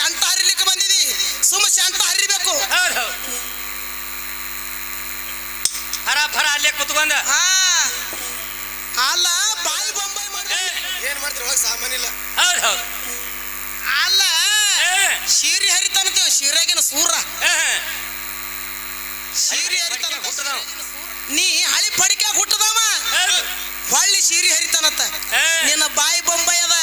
ಶಂಟ ಹರಿಲಿಕ್ಕೆ ಬಂದಿದಿ? ಸುಮ್ಮ ಶಾಂತ ಹರಿಬೇಕು ಹೌದು. ಹರ ಫರ ಅಲ್ಲೇ ಕುತ್ಕೊಂಡ. ಹಾ. ಅಲ್ಲ ಬಾಯಿ ಬೊಂಬೈ ಮಾಡಿ ಏನ್ ಮಾಡ್ತೀರಿ? ಒಳಗೆ ಸಾಮಾನಿಲ್ಲ ಹೌದು ಹೌದು. ಅಲ್ಲ ಶೀರಿ ಹರಿತಾನಂತೀವ ಶೀರಾಗಿನ ಸೂರ. ಶೀರಿ ಹರಿತಾನ ಹುಟ್ಟದವ. ನೀ ಹಳಿ ಪಡಿಕೆ ಹುಟ್ಟದವ. ಹೊಳ್ಳಿ ಶೀರಿ ಹರಿತಾನತ್ತ. ಏ, ನಿನ್ನ ಬಾಯಿ ಬೊಂಬೈ ಅದ.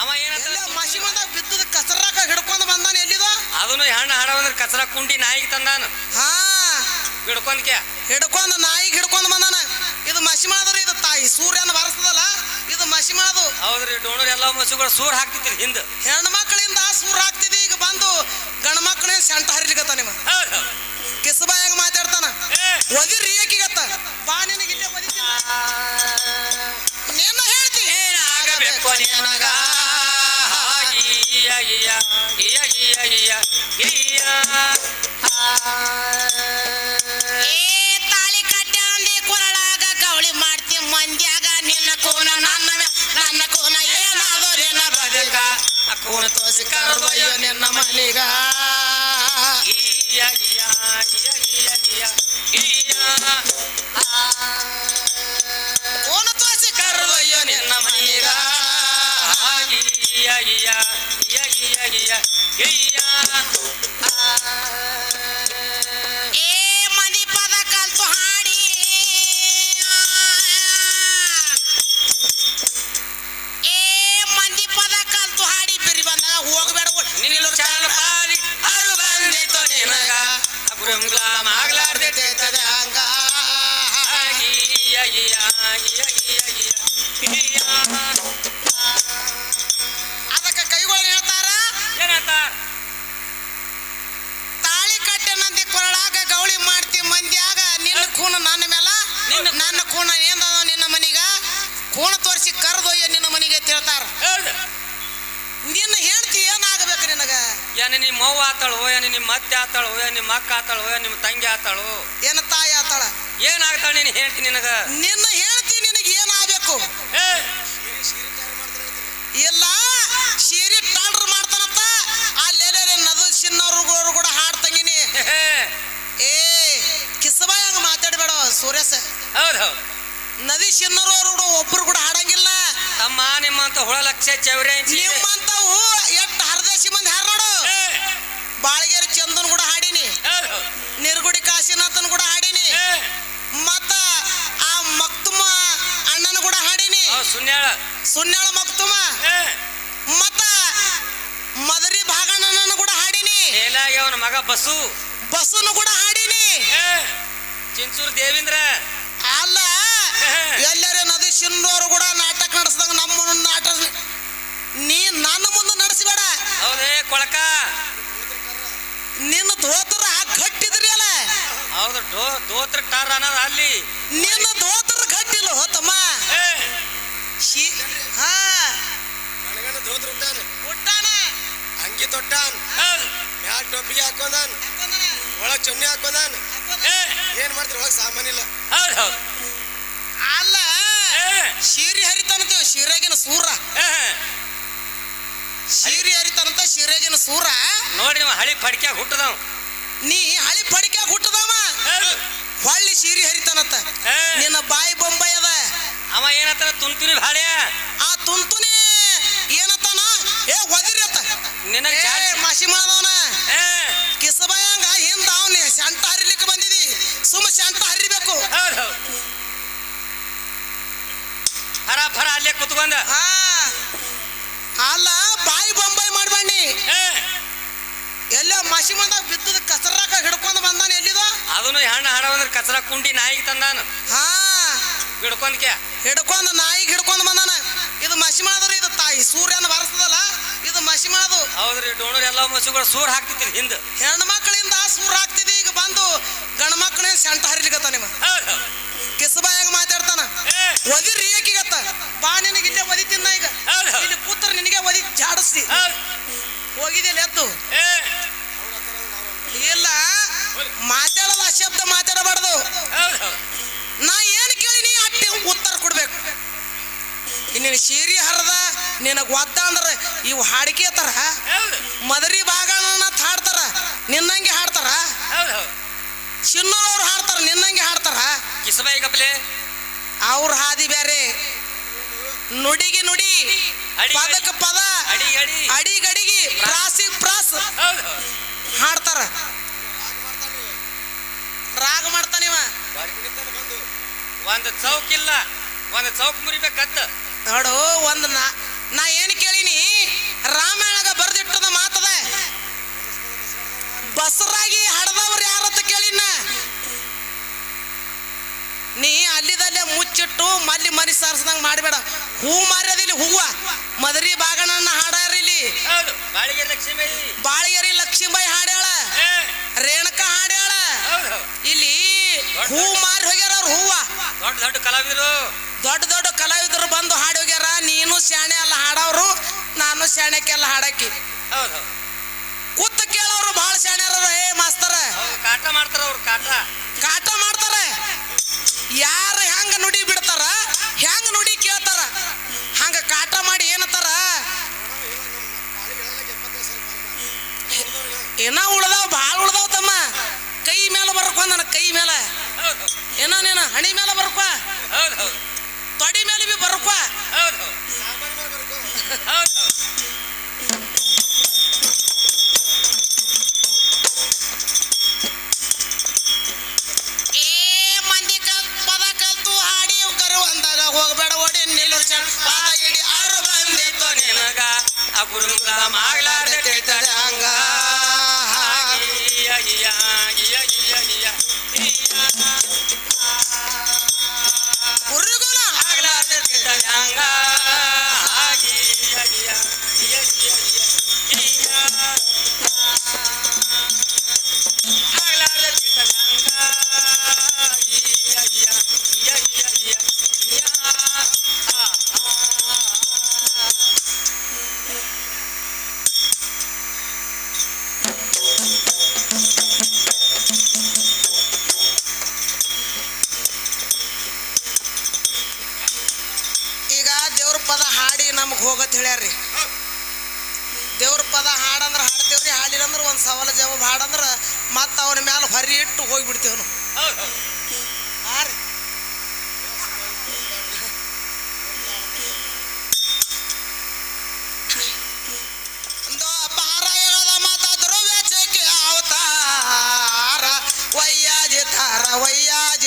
ಅವ ಏನಂತ ಎಲ್ಲ ಮಸಿ ಮಂದ ಬಿದ್ದದ ಕಸರಾಕ ಹಿಡ್ಕೊಂಡು ಬಂದಾನ ಎಲ್ಲಿದ? ಅದನ್ನು ಹೆಣ್ಣ ಹಾಡವಂದ್ರ ಕಚರ ಕುಂಡಿ ನಾಯಿಗೆ ತಂದಾನ. ಹಾ. ಹಿಡ್ಕೊಂಡ್ಕೆ ಹಿಡ್ಕೊಂಡು ನಾಯಿಗೆ ಹಿಡ್ಕೊಂಡು ಬಂದಾನ. ಇದು ಮಸಿ ಮಾಡದ್ರಿ ಇದು ತಾಯಿ ಸೂರ್ಯನ ಬಾರಿಸ್ತದಲ್ಲ ಇದು ಮಸಿ ಮಾಡೋದು ಹೌದ್ರಿ ಡೋಣರ್ ಎಲ್ಲ ಮಸುಗಳು ಸೂರ್ ಹಾಕ್ತಿದ್ರಿ ಹಿಂದ. ಹೆಣ್ಣು ಮಕ್ಕಳಿಂದ ಸೂರ್ ಹಾಕ್ತಿದಿ ಈಗ ಬಂದು ಗಂಡು ಮಕ್ಕಳೇ ಸೆಂಟ ಹರಿಲಿಕತ್ತ ನಿಮ್ಮ. ಕಿಸಬಾಯಾಗ ಮಾತಾಡ್ತಾನ? ಒದಿರಿ ಏಕಿಗತ್ತ. ಬಾ ನಿನಗೆ ಇಲ್ಲೇ ಒದಿತೀನಿ. ನಿನ್ನ ಹೇಳ್ತಿ. ಏನಾಗಬೇಕು ನಿನಗ? Yeah. Yeah. ಕೂಣ ತೋರಿಸಿ ಕರೆದೊಯ್ಯ ನಿನ್ನ ಮನೆಗೆ ಅಂತ ಹೇಳ್ತಾರ. ಹೌದು. ನಿನ್ನ ಹೇಳ್ತಿ ಏನಾಗಬೇಕು ನಿನಗ? ಏನ ನಿಮ್ಮ ಅವ್ವ ಆತಾಳು ಏನ ನಿಮ್ಮ ಅತ್ತೆ ಆತಾಳು ಏನ್ ನಿಮ್ಮ ಅಕ್ಕ ಆತಾಳು ಏನ್ ನಿಮ್ಮ ತಂಗಿ ಆತಾಳು? ಏನ ತಾಯಿ ಆತಾಳ? ಏನಾಗ್ತಾಳ ನೀನು ಹೇಳ್ತಿ ನಿನಗ? ನಿನ್ನ ಹೇಳ್ತಿ ನಿನಗೆ ಏನಾಗಬೇಕು? ಇಲ್ಲ ಶೀರಿ ಟಾಲ್ರ್ ಮಾಡ್ತಾನಂತ ಅಲ್ಲೆಲೆ ನದು ಸಿನ್ನವರು ಕೂಡ ಹಾಡ್ತಂಗಿನಿ. ಏ ಕಿಸಬಾಯಂಗ ಮಾತಾಡಬೇಡ ಸೂರ್ಯ ಸರ್ ಹೌದು ಹೌದ್. ನದಿ ಸಿನ್ನರು ಕೂಡ ಒಬ್ರು ಕೂಡ ಹಾಡಂಗಿಲ್ಲ ತಮ್ಮ ನಿಮ್ಮಂತ ಹುಳ ಲಕ್ಷ ಚೌರಿ ನಿಮ್ಮಂತ ನಿಮ್ಮಂತವು ಎಷ್ಟು ಹರದೇಶಿ ಮಂದಿ ಹಾರ ನೋಡು. ಬಾಳಗೇರಿ ಚಂದನ್ ಕೂಡ ಹಾಡಿನಿ. ನಿರ್ಗುಡಿ ಕಾಶಿನಾಥನ್ ಕೂಡ ಹಾಡಿನಿ. ಮತ್ತ ಆ ಮಕ್ತುಮ ಅಣ್ಣನ ಕೂಡ ಹಾಡಿನಿ. ಸುನ್ಯಾಳ. ಸುನ್ಯಾಳ ಮಕ್ತುಮ. ಮತ್ತ ಮದರಿ ಭಾಗಣ್ಣನ ಕೂಡ ಹಾಡಿನಿ. ಅವನ ಮಗ ಬಸು. ಬಸ್ಸನ್ನು ಕೂಡ ಹಾಡಿನಿ. ಚಿಂಚೂರು ದೇವೇಂದ್ರ. ಎಲ್ಲರೇ ನದಿ ಶಿಂದೋರು ಕೂಡ ನಾಟಕ ನಡೆಸಿದಾಗ ನಮ್ಮ ನಾಟಕ ನೀ ನನ್ನ ಮುಂದೆ ನಡೆಸಬೇಡ. ಹೌದೇ ಕೊಳಕ. ನಿನ್ನ ದೋತ್ರ ಕಟ್ಟಿದ್ರಿ ಅಲ್ಲ? ಹೌದು ಡೋ ದೋತ್ರ ಟಾರ್ ಅನ್ನೋದು ಅಲ್ಲಿ. ನಿನ್ನ ದೋತ್ರ ಕಟ್ಟಿಲ್ಲ ಹೋತಮ್ಮ. ಹಾ. ಮಣಗಣ ಧೋತ್ರ ಉಟ್ಟಾನ ಹುಟ್ಟಾನ. ಅಂಗಿ ತೊಟ್ಟಾನ್. ಮ್ಯಾಲ್ ಟೊಪ್ಪಿಗೆ ಹಾಕೊಂಡಾನ. ಒಳಗ್ ಚೊನ್ನಿ ಹಾಕೊಂಡಾನ. ಏ, ಏನ್ ಮಾಡ್ತೀರಿ? ಒಳಗೆ ಸಾಮಾನಿಲ್ಲ ಹೌದು ಹೌದ್. ಶೀರಿ ಹರಿತಾನಂತೀವ ಶಿರಾಗಿನ ಸೂರ. ಶಿರಿ ಹರಿತಾನಂತ ಶಿರಾಗಿನ ಸೂರ. ನೋಡ್ರಿ ನೀವು ಹಳಿ ಪಡಿಕೆ ಹುಟ್ಟದವ್. ನೀ ಹಳಿ ಪಡಿಕೆ ಹುಟ್ಟದವ. ಹೊಳ್ಳಿ ಶೀರಿ ಹರಿತಾನಂತ. ನಿನ್ನ ಬಾಯಿ ಬೊಂಬೈ ಅದ. ಅವ ಏನತ ತುಂತುನಿ ಭಾಳ್ಯ. ಆ ತುಂತುನಿ ಏನತ್ತಾನ ಏ ಒದಿರತ್ತ ನಿನ್ನ ಮಾಸಿ ಮಾಡದವನ ಕಿಸಬಾಯಂಗ ಹಿಂದ ಅವನಿ. ಶಂಟ ಹರಿಲಿಕ್ಕೆ ಬಂದಿದಿ. ಸುಮ್ಮ ಶಂಟ ಹರಿಬೇಕು. ಹರ ಫರ ಅಲ್ಲೇ ಕುತ್ಕೊಂಡ. ಹಾ. ಅಲ್ಲ ಬಾಯಿ ಬೊಂಬಾಯಿ ಮಾಡ್ಬಣ್ಣಿ. ಎಲ್ಲೋ ಮಸಿ ಮಂದಾಗ ಬಿದ್ದದ ಕಸರಾಕ ಹಿಡ್ಕೊಂಡ್ ಬಂದಾನ ಎಲ್ಲಿದ ಅದನ್ನು ಹಣ್ಣು ಬಂದ್ರೆ ಕಸರ ಕುಂಡಿ ನಾಯಿಗೆ ತಂದಾನ. ಹಾ. ಹಿಡ್ಕೊಂಡ್ಕೆ ಹಿಡ್ಕೊಂಡ್ ನಾಯಿಗೆ ಹಿಡ್ಕೊಂಡ್ ಬಂದಾನ. ಇದು ಮಸಿ ಮಾಡಿದ್ರೆ ಇದು ತಾಯಿ ಸೂರ್ಯನ ಬಾರಿಸ್ತದಲ್ಲ ಇದು ಮಸಿ ಮಾಡೋದು. ಹೌದ್ರಿ ಡೋಣರ್ ಎಲ್ಲ ಮಸಿಗಳು ಸೂರ್ ಹಾಕ್ತಿದ್ರಿ ಹಿಂದ. ಹೆಣ್ಣು ಮಕ್ಕಳಿಂದ ಸೂರ್ ಹಾಕ್ತಿದಿ ಈಗ ಬಂದು ಗಂಡ ಮಕ್ಕಳೇ ಸೆಂಟ ಹರಿಲಿಕತ್ತ ನಿಮ್ಮ. ಕಿಸಬಾಯಾಗ ಮಾತಾಡ್ತಾನ. ಒದಿರಿ ಏಕಿಗತ್ತ ಬಾ ನಿನಗೆ ಇಲ್ಲೇ ಒದಿತೀನಿ ನಾ ಈಗ. ಇಲ್ಲಿ ಕೂತ್ರ ನಿನಗೆ ಒದಿ ಜಾಡಿಸ್ತಿ. ಹೋಗಿದೆಯಲ್ಲ ಎದ್ದು? ಇಲ್ಲ. ಮಾತಾಡಲ್ಲ ಶಬ್ದ ಮಾತಾಡಬಾರ್ದು. ನಾ ಏನು ಕೇಳಿ ನೀ ಅಟ್ಟಿ ಉತ್ತರ ಕೊಡ್ಬೇಕು. ನಿನ್ನ ಶೀರಿ ಹರದ ನಿನಗೆ ಒದ್ದ ಅಂದ್ರೆ ಇವು ಹಾಡಿಕೆ ತರ ಮದರಿ ಭಾಗನ ಹಾಡ್ತಾರ? ನಿನ್ನಂಗೆ ಹಾಡ್ತಾರ? ಹೌದು ಅವ್ರು ಹಾಡ್ತಾರ? ನಿನ್ನಂಗೆ ಹಾಡ್ತಾರ? ಕಿಸಬಾಯಿ ಗಪ್ಲೆ. ಅವ್ರ ಹಾದಿ ಬೇರೆ ನುಡಿಗೆ ನುಡಿ. ಪದಕ ಪದಕ್ಕೆ ಪದ. ಅಡಿ ಅಡಿ ಅಡಿಗಡಿಗೆ ಪ್ರಾಸಿಗೆ ಪ್ರಾಸ್. ಹೌದು. ಹಾಡ್ತಾರ. ರಾಗ ಮಾಡ್ತಾನಿವ ಒಂದು ಚೌಕ್ ಇಲ್ಲ. ಒಂದು ಚೌಕ್ ಮುರಿಬೇಕತ್ತ ನೋಡು ಒಂದು ನಾ ನಾ ಏನು ಕೇಳಿನಿ? ರಾಮಾಯಣಗ ಬರ್ದಿಟ್ಟದ ಮಾತದ. ಬಸರಾಗಿ ಹಡದವ್ರು ಯಾರತ್ತ ಕೇಳಿನ? ನೀ ಅಲ್ಲಿದಲ್ಲೇ ಮುಚ್ಚಿಟ್ಟು ಮಲ್ಲಿ ಮನಿ ಸಾರಿಸ್ದಂಗ ಮಾಡಬೇಡ. ಹೂ ಮಾರ್ಯದಿಲ್ಲಿ ಹೂವ. ಮದರಿ ಬಾಗಣನ್ನ ಹಾಡಾರಿಲ್ಲಿ ಹೌದು ಬಾಳಿಗೆ ಲಕ್ಷ್ಮೀ ಬಾಳಿಗೆರಿ ಲಕ್ಷ್ಮೀಬಾಯಿ ಹಾಡ್ಯಾಳ. ರೇಣಕ ಹಾಡ್ಯಾಳ. ಇಲ್ಲಿ ಹೂ ಮಾರಿ ಹೋಗ್ಯಾರ ಅವ್ರ ಹೂವ. ದೊಡ್ಡ ದೊಡ್ಡ ಕಲಾವಿದರು. ದೊಡ್ಡ ದೊಡ್ಡ ಕಲಾವಿದರು ಬಂದು ಹಾಡಿ ಹೋಗ್ಯಾರ. ನೀನು ಶಾಣೆ ಅಲ್ಲ ಹಾಡವ್ರು ನಾನು ಶಾಣೆಕ್ಕೆಲ್ಲ ಹಾಡಕ್ಕಿ. ಹೌದು ಕೂತ್ ಕೇಳೋರು ಬಹಳ ಶಾಣ್ಯಾರ ಏ ಮಾಸ್ತರ. ಕಾಟ ಮಾಡ್ತಾರ ಅವ್ರು ಕಾಟ. ಕಾಟ ಮಾಡ್ತಾರೆ. ಯಾರು ಹೆಂಗ ನುಡಿ ಬಿಡ್ತಾರ ಹೆಂಗ ನುಡಿ ಕಾಟ ಮಾಡಿ ಏನತ್ತಾರ? ಏನ ಉಳ್ದಾವ ಭಾಳ ಉಳ್ದಾವ ತಮ್ಮ. ಕೈ ಮೇಲೆ ಬರಕ್ವ ನನ್ನ ಕೈ ಮೇಲೆ. ಏನೋ ನೀನು ಹಣಿ ಮೇಲೆ ಬರಕ್ವ ತೊಡಿ ಮೇಲೆ ಬಿ ಬರ್ಕೊ? ಆ ಗುರುಗಳ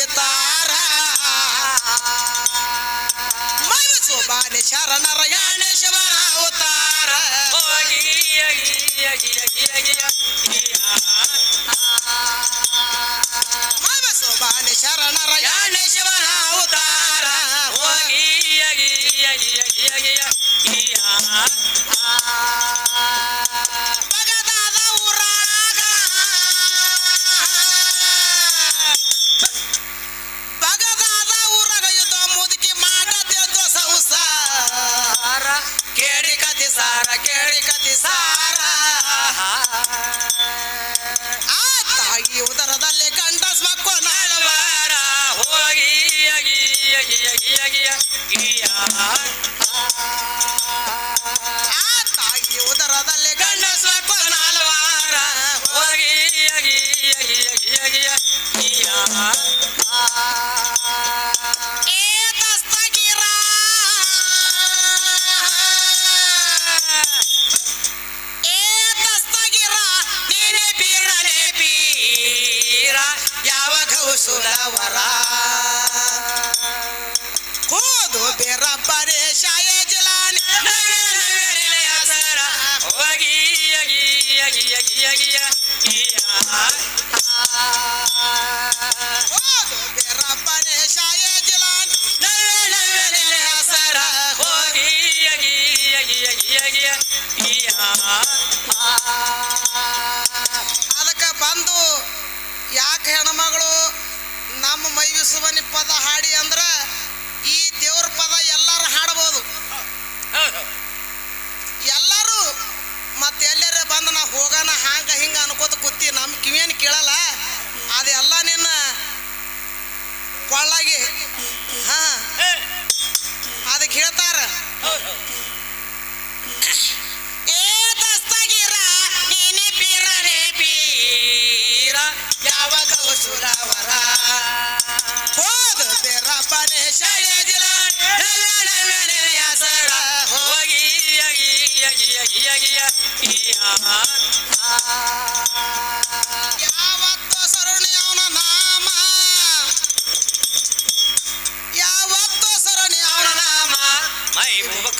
ತಾರ. ಬಾನಿ ಶರಣರ ಯಾಣೇಶ್ವರ ಅವತಾರ. ಮೈಸು ಯಾವ ಗೌಸುಲವರ ಹೋದು ಬೇರ ಬರೇ ಶಾಯ ಜಲಾನೆ ಹೋದು ಒಳ್ಳಾಗಿ ಹಾ. ಅದಕ್ಕೆ ಹೇಳ್ತಾರ. ಹೋಗಿ I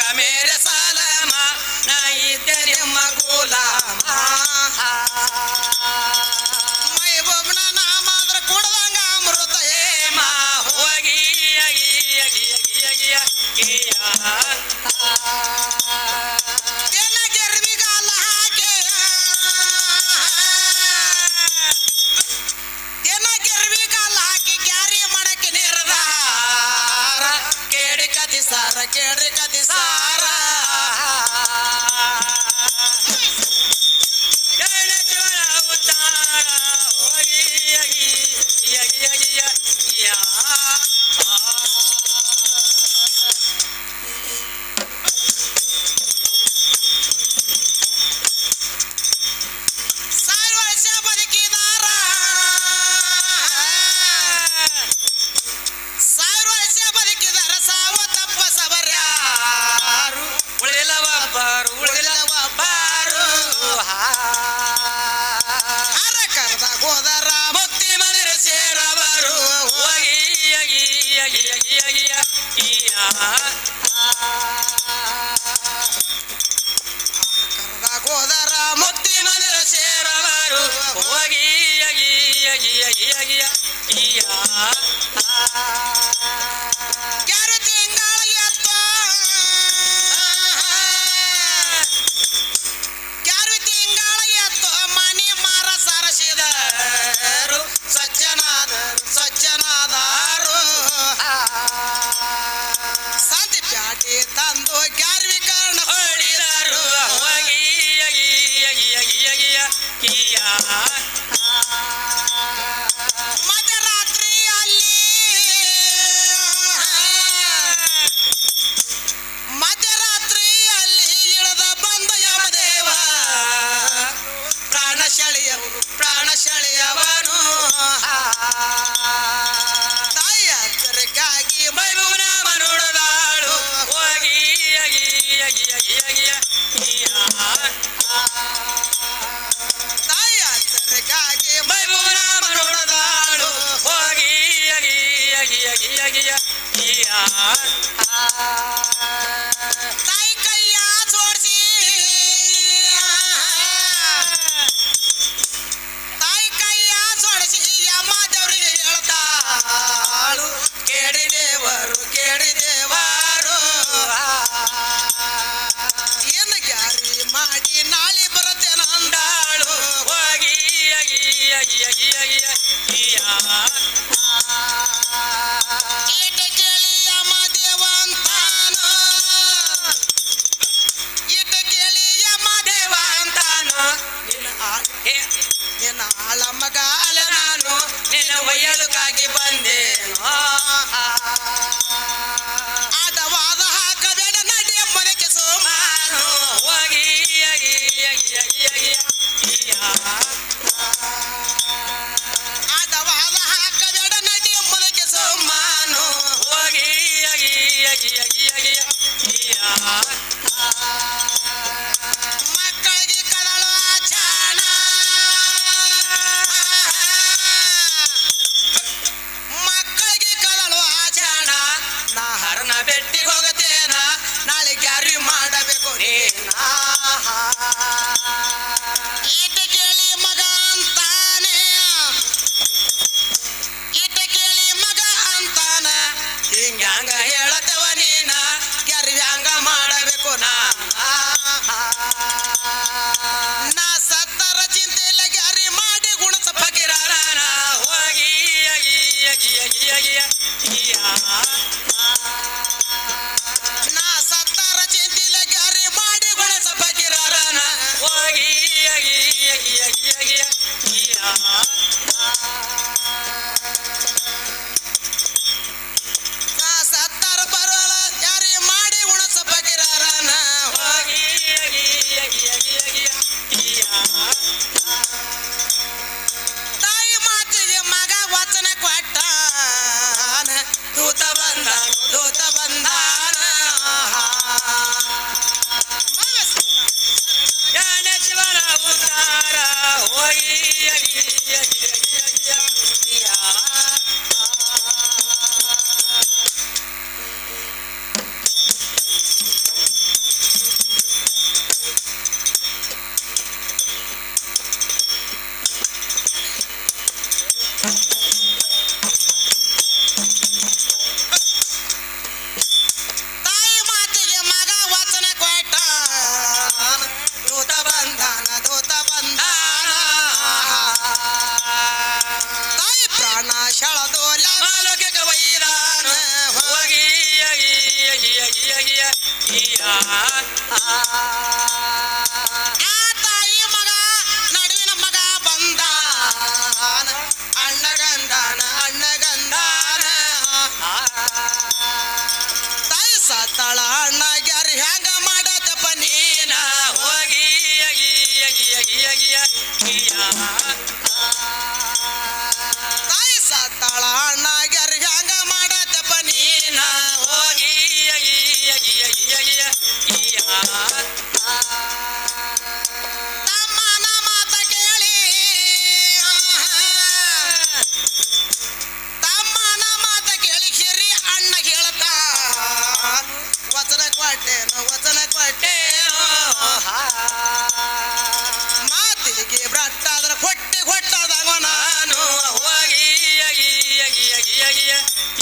guia, guia, guia, guia.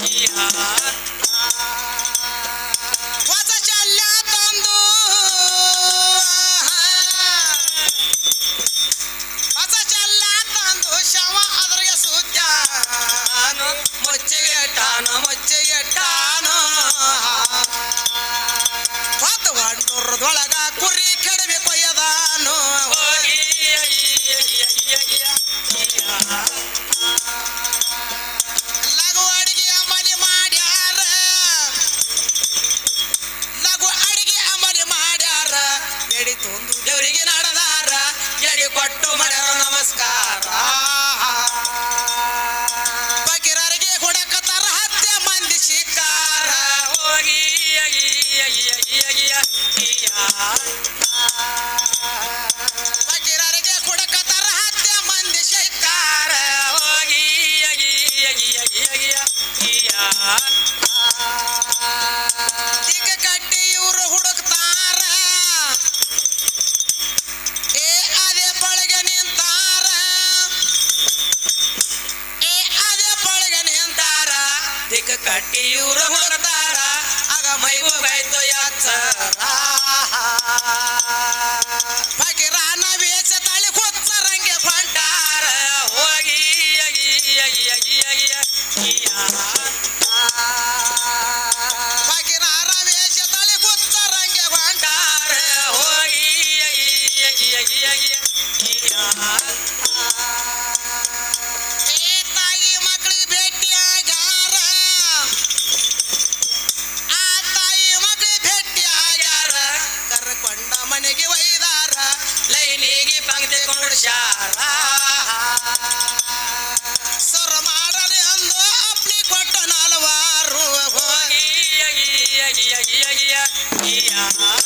Bihar ಎಡಿ ತುಂದು ದೇವರಿಗೆ ನಾಡದಾರ ಎಡಿ ಕೊಟ್ಟು ಮಾಡ್ಯಾರ ನಮಸ್ಕಾರ. guia, guia, guia, guia.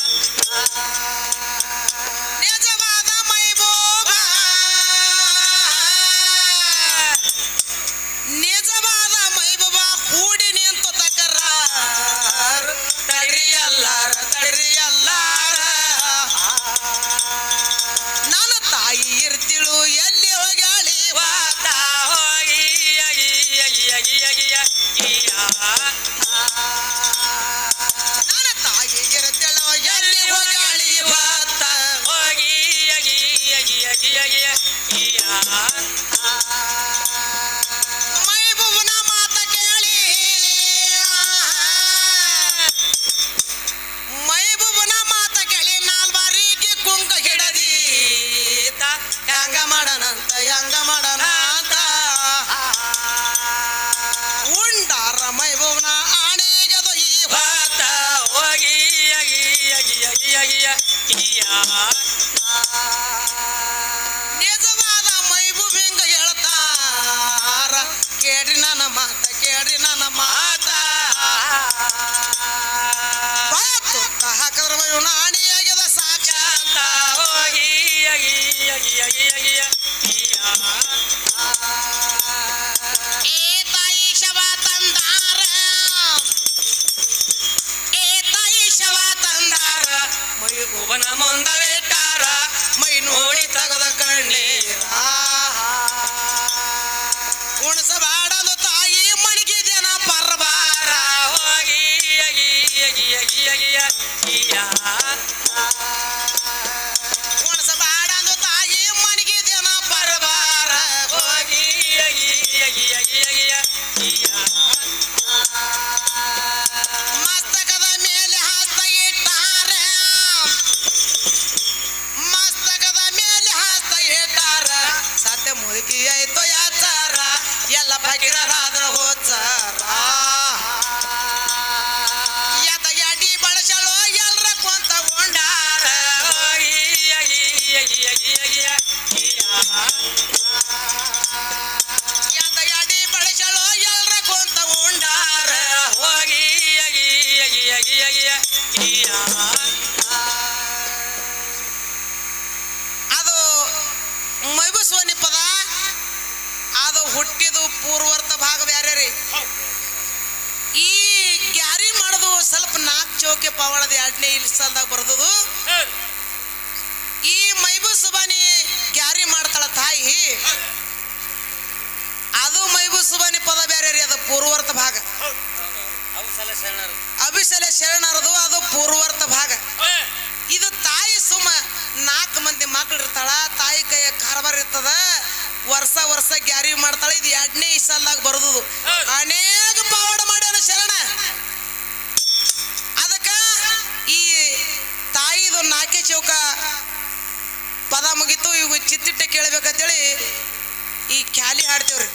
দিয়াই তো আচারা ইয়ালা ফাকিরা ಪಂಚೋಕೆ ಪಾವಾಡದ ಎರಡನೇ ಇಲ್ಲಿ ಸಾಲದಾಗ ಬರೆದದು. ಈ ಮೈಬು ಸುಬಾನಿ ಗ್ಯಾರಿ ಮಾಡ್ತಾಳ ತಾಯಿ. ಅದು ಮೈಬು ಸುಬಾನಿ ಪದ ಬೇರೆ ರೀ ಅದು ಪೂರ್ವರ್ತ ಭಾಗ. ಅಭಿಶಲ ಶರಣರದು ಅದು ಪೂರ್ವರ್ತ ಭಾಗ. ಇದು ತಾಯಿ ಸುಮ ನಾಲ್ಕು ಮಂದಿ ಮಕ್ಳು ಇರ್ತಾಳ ತಾಯಿ ಕೈಯ ಕಾರ್ಬಾರ್ ಇರ್ತದ ವರ್ಷ ವರ್ಷ ಗ್ಯಾರಿ ಮಾಡ್ತಾಳ ಇದು ಎರಡನೇ ಸಾಲದಾಗ ಬರುದು ಅನೇಕ ಪಾವಾಡ ಮಾಡ್ಯಾರ ಶರಣ. ಚೌಕ ಪದ ಮುಗಿತು ಇವು ಚಿತ್ತಿಟ್ಟೆ ಕೇಳಬೇಕಂತೇಳಿ ಈ ಖ್ಯಾಲಿ ಹಾಡ್ತೇವ್ರಿ.